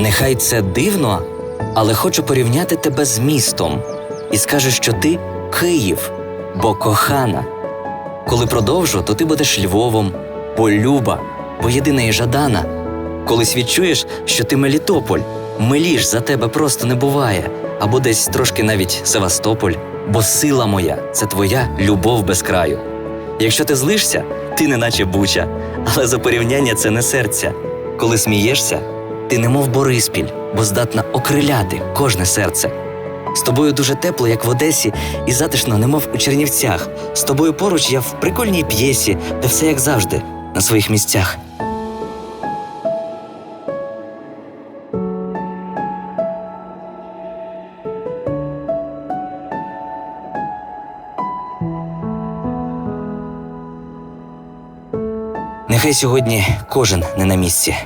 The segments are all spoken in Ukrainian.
Нехай це дивно, але хочу порівняти тебе з містом і скажу, що ти Київ, бо кохана. Коли продовжу, то ти будеш Львовом, бо Люба, бо єдина і жадана. Колись відчуєш, що ти Мелітополь, миліш за тебе просто не буває, або десь трошки навіть Севастополь, бо сила моя це твоя любов без краю. Якщо ти злишся, ти неначе буча, але за порівняння це не серця. Коли смієшся, ти немов Бориспіль, бо здатна окриляти кожне серце. З тобою дуже тепло, як в Одесі, і затишно, немов у Чернівцях. З тобою поруч я в прикольній п'єсі, де все як завжди, на своїх місцях. Нехай сьогодні кожен не на місці,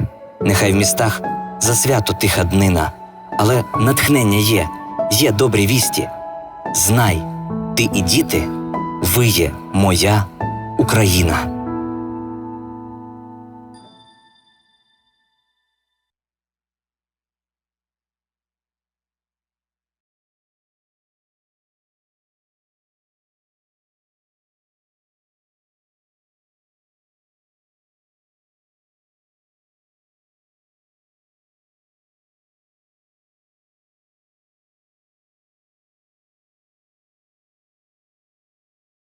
нехай в містах за свято тиха днина, але натхнення є, є добрі вісті. Знай, ти і діти, ви є моя Україна.